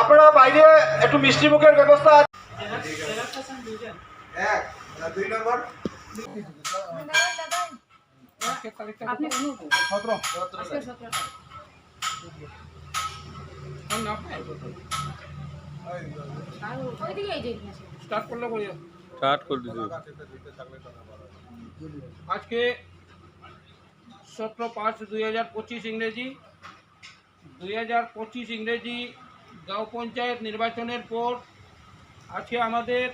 আপনারা বাইরে একটু মিষ্টি মুখের ব্যবস্থা আজকে সতেরো পাঁচ দুই হাজার পঁচিশ ইংরেজি দুই হাজার পঁচিশ ইংরেজি গাঁও পঞ্চায়েত নির্বাচনের পর আজকে আমাদের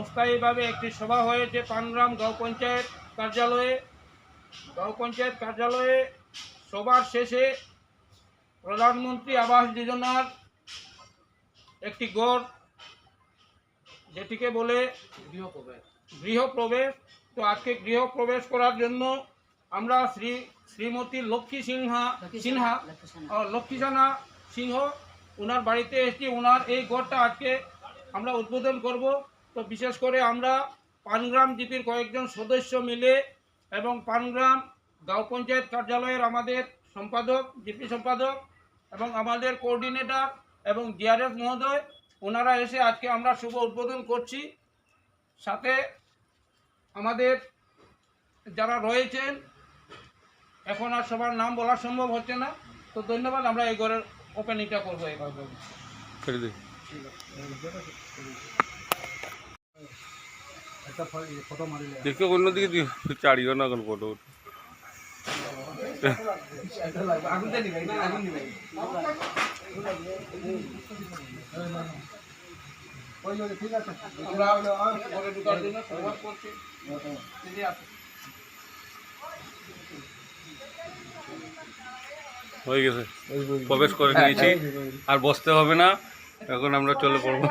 অস্থায়ীভাবে একটি সভা হয়েছে পানগ্রাম গাঁও পঞ্চায়েত কার্যালয়ে। গাঁও পঞ্চায়েত কার্যালয়ে সবার শেষে প্রধানমন্ত্রী আবাস যোজনার একটি গড় যেটিকে বলে গৃহপ্রবেশ। গৃহপ্রবেশ। তো আজকে গৃহপ্রবেশ করার জন্য আমরা শ্রী শ্রীমতী লক্ষ্মী সিনহা সিনহা লক্ষ্মী লক্ষ্মীসানা সিংহ ওনার বাড়িতে এসেছি ওনার এই ঘরটা আজকে আমরা উদ্বোধন করব। তো বিশেষ করে আমরা পানগ্রাম জিপির কয়েকজন সদস্য মিলে এবং পানগ্রাম গাঁও পঞ্চায়েত কার্যালয়ের আমাদের সম্পাদক জিপি সম্পাদক এবং আমাদের কোঅর্ডিনেটর এবং জিআরএস মহোদয় ওনারা এসে আজকে আমরা শুভ উদ্বোধন করছি। সাথে আমাদের যারা রয়েছেন, এখন আর সবার নাম বলা সম্ভব হচ্ছে না। তো ধন্যবাদ, আমরা এই ঘরের ওপেনিংটা করব এইভাবে ছেড়ে দিই দেখে অন্যদিকে চাড়িও না এখন ফটো আমরা ঘরে জন্য করছি। হয়ে গেছে। প্রবেশ করে নিয়েছি। আর বসতে হবে না। এখন আমরা চলে পড়ব।